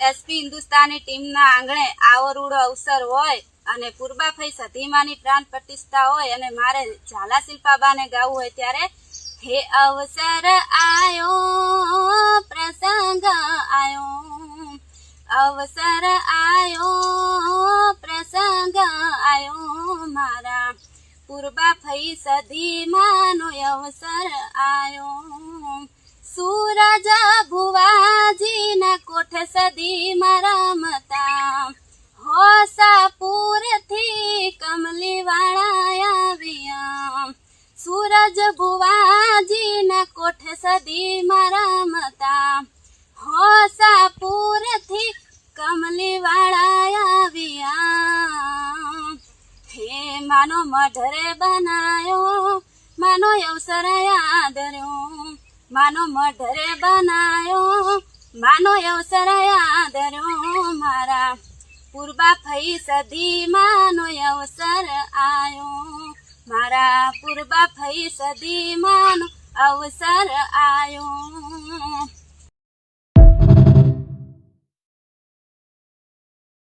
SP Hindustani ટીમના આંગણે આવો રૂડો અવસર હોય અને પૂર્બાફઈ સતીમાની પ્રાણ પ્રતિષ્ઠા હોય અને મારે ઝાલા શિલ્પાબાને ગાવું હોય ત્યારે, હે અવસર આયો, પ્રસંગ આયો, અવસર આયો, પ્રસંગ આયો મારા પૂર્બા ફઈ સદીમાનો અવસર આયો સદી રમતા હોસાપુરથી કમલી વાળા આવ્યા. સૂરજ ભુવાજીના કોઠ સદી રમતા હોસાપુરથી કમલી વાળા આવ્યા. હે માનો મઢરે બનાયો, માનો અવસર આદર્યો. માનો મઢરે બનાયો માનો અવસરયા આદર્યો મારા. પૂર્બા ફઈ સદી માનો અવસર આયો મારા. પૂર્બા ફઈ સદી માનો અવસર આયો